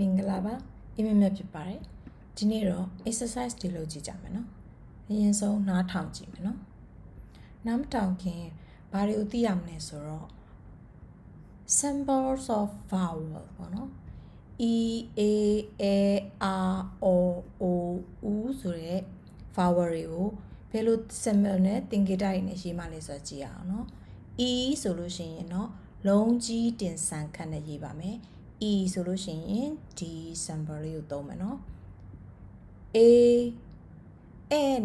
မင်္ဂလာပါအင်းမမြတ်ဖြစ်ပါတယ်ဒီနေ့တော့ exercise တွေလုပ်ကြည့်ကြမယ်နော်အရင်ဆုံးနားထောင်ကြည့်မယ်နော်နားမထောင်ခင်ဘာတွေကိုသိရမလဲဆိုတော့ symbols of vowel ပေါ့နော် e a a r o o u ဆိုတဲ့ vowel တွေကိုဘယ်လို symbol နဲ့သင်္ကေတတွေနဲ့ရေးမှလဲဆိုတော့ကြည့်ရအောင်နော် e ဆိုလို့ရှိရင်တော့လုံးကြီးတင်ဆန်ခန့်နဲ့ရေးပါမယ် e ဆိုလို့ရှိရင်ဒီ symbol လေးကိုသုံးမယ်နော် a n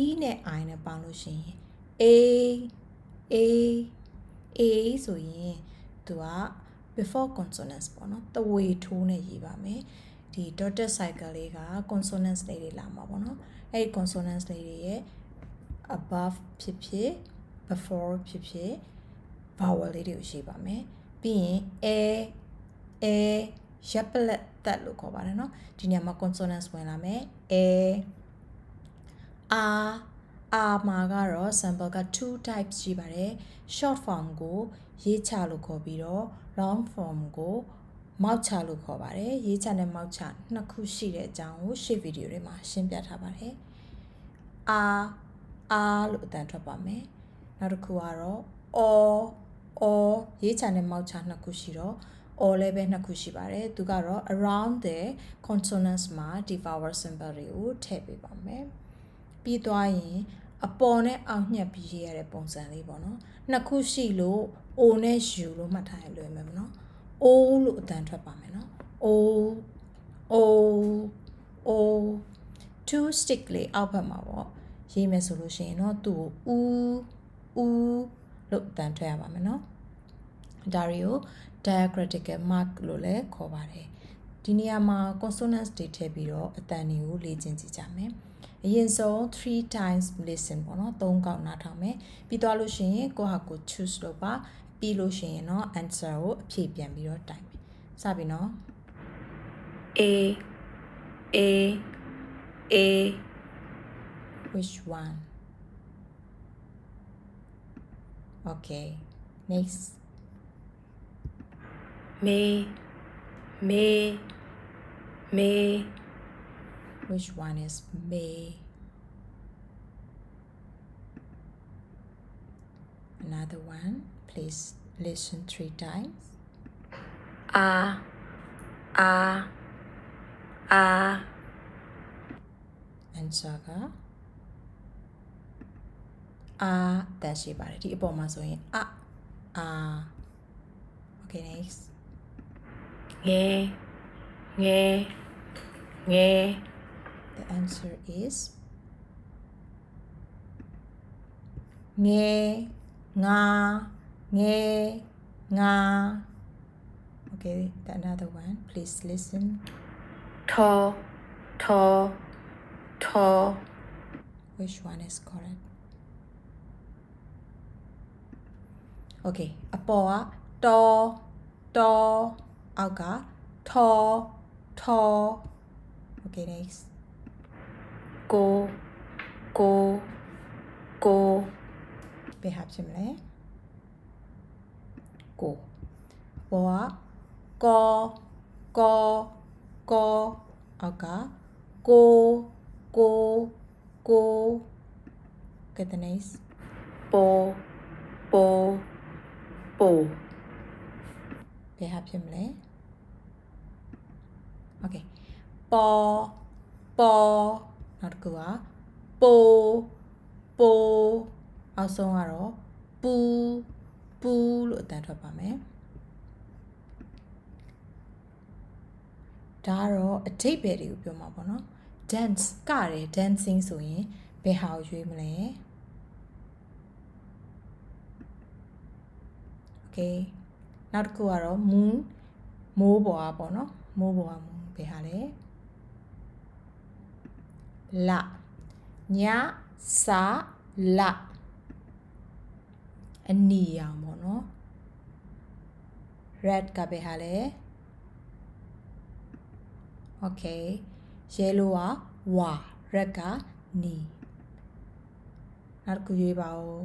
e နဲ့ i နဲ့ပေါင်းလို့ရှိရင် a a a ဆိုရင်သူက before consonants ပေါ့နော်တဝေထိုးနဲ့ရေးပါမယ်ဒီ dotted cycle လေးက consonants လေးတွေလာမှာပေါ့နော်အဲ့ဒီ consonants လေးတွေရဲ့ above ဖြစ်ဖြစ် before ဖြစ်ဖြစ် vowel လေးတွေကိုရေးပါမယ်ပြီးရင် a a ရပ်ပလက်တက်လို့ခေါ်ပါတယ်เนาะဒီနေရာမှာ consonants ဝင်လာမယ် a a a မှာကတော့ sample က2 types ရှိပါတယ် short form ကိုရေးချလို့ခေါ်ပြီးတော့ long form ကိုမောက်ချလို့ခေါ်ပါတယ်ရေးချနဲ့မောက်ချနှစ်ခုရှိတဲ့အကြောင်းကိုရှေ့ဗီဒီယိုတွေမှာရှင်းပြထားပါတယ် a a လို့အတန်ထွက်ပါမယ်နောက်တစ်ခုကတော့ o o ရေးချနဲ့မောက်ချနှစ်ခုရှိတော့ or လည်းပဲနှစ်ခုရှိပါတယ်သူကတော့ around the consonants မှာ ဒီ vowel symbol တွေကိုထည့်ပေးပါမယ်ပြီးသွားရင်အပေါ်နဲ့အောက်ညှက်ပြီးရေးရတဲ့ပုံစံလေးပေါ့နော်နှစ်ခုရှိလို့ o နဲ့ u လို့မှတ်ထားရလွယ်မယ်ပေါ့နော် o လို့အတန်ထွက်ပါမယ်နော် o o o two stick လေးအောက်ဘက်မှာပေါ့ရေးမယ်ဆိုလို့ရှိရင်တော့သူ့ကို u u လို့အတန်ထွက်ရပါမယ်နော် ဒါတွေကို diacritical mark လို့လည်းခေါ်ပါတယ်ဒီနေရာမှာ consonants တွေထည့်ပြီးတော့အတန်တွေကိုလေ့ကျင့်ကြည့်ကြမယ်အရင်ဆုံး3 times listen ပေါ့နော်၃កောက်နားထောင်မယ်ပြီးသွားလို့ရှိရင်ကိုဟာကို choose လုပ်ပါပြီးလို့ရှိရင်တော့ answer ကိုအဖြေပြန်ပြီးတော့တိုင်မယ်စပြီနော် A A A which one okay next me me me which one is may another one please listen three times A A A answer ကအာတက်ရှိပါတယ်ဒီအပေါ်မှာဆိုရင်အအာ okay next nghe nghe nghe the answer is ငယ်ငါငယ်ငါ okay the another one please listen tho tho tho which one is correct okay အပေါ်ကတော် တော်အောက်ကထောထော okay next cô cô cô ဘယ်ဟာဖြစ်မလဲကိုအပေါ်ကကောကောကောအောက်ကကိုကိုကို get the next bố bố bố ဘ ယ်ဟာဖြစ်မလဲ okay ပေါ်ပေါ်နောက်တစ်ခုကပိုပိုအောက်ဆုံးကတော့ပူပူလို့အတန်ထွက်ပါမယ်ဒါကတော့အထိပ္ပယ်တွေကိုပြောမှာပေါ့နော် dance ကတယ် dancing ဆိုရင်ဘယ်ဟာကိုရွေးမလဲ okay နောက်တစ်ခုကတော့ moon မိုးပေါ်อ่ะပေါ့နော်မိုးပေါ်อ่ะ moon ဘယ်ဟာလဲလညစာလအနီရောင်ပေါ့နော် red ကဘယ်ဟာလဲ okay yellow ကဝါ red ကနီနောက်တစ်ခုရွေးပါဦး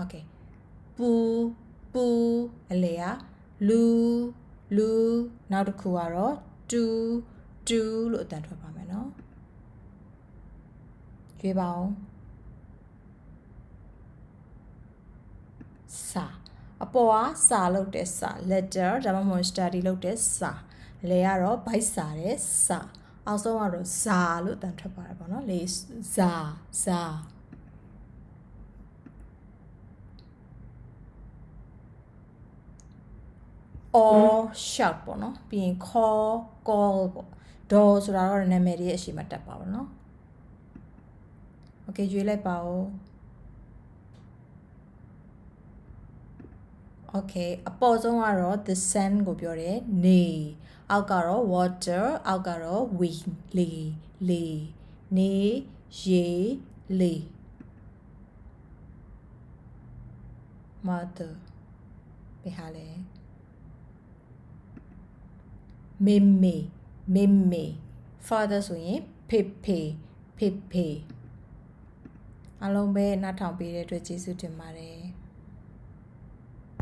okay ပူပူအလေကလူ လူနောက်တစ်ခုကတော့တူတူလို့အတန်ထွက်ပါမယ်နော်ကြွေးပါအောင်စာအပေါ်ကစာလုပ်တဲ့စာ letter ဒါမှမဟုတ် study လုပ်တဲ့စာလေကတော့ byte စာတဲ့စာအောက်ဆုံးကတော့ဇာလို့အတန်ထွက်ပါတယ်ပေါ့နော်လေဇာဇာ all shout ပေါ့နော်ပြီးရင် call call ပေါ့ door ဆိုတာတော့နာမည်တွေရဲ့အရှိမတက်ပါဘူးနော် okay ရွေးလိုက်ပါဦး okay အပေါ်ဆုံးကတော့ the sun ကိုပြောတယ်နေအောက်ကတော့ water အောက်ကတော့ we လေလေနေရေလေ mother ဘယ်ဟာလဲ မေမေမေမေ father ဆိုရင်ဖေဖေဖေဖေအားလုံးပဲနားထောင်ပေးတဲ့အတွက်ကျေးဇူးတင်ပါတယ်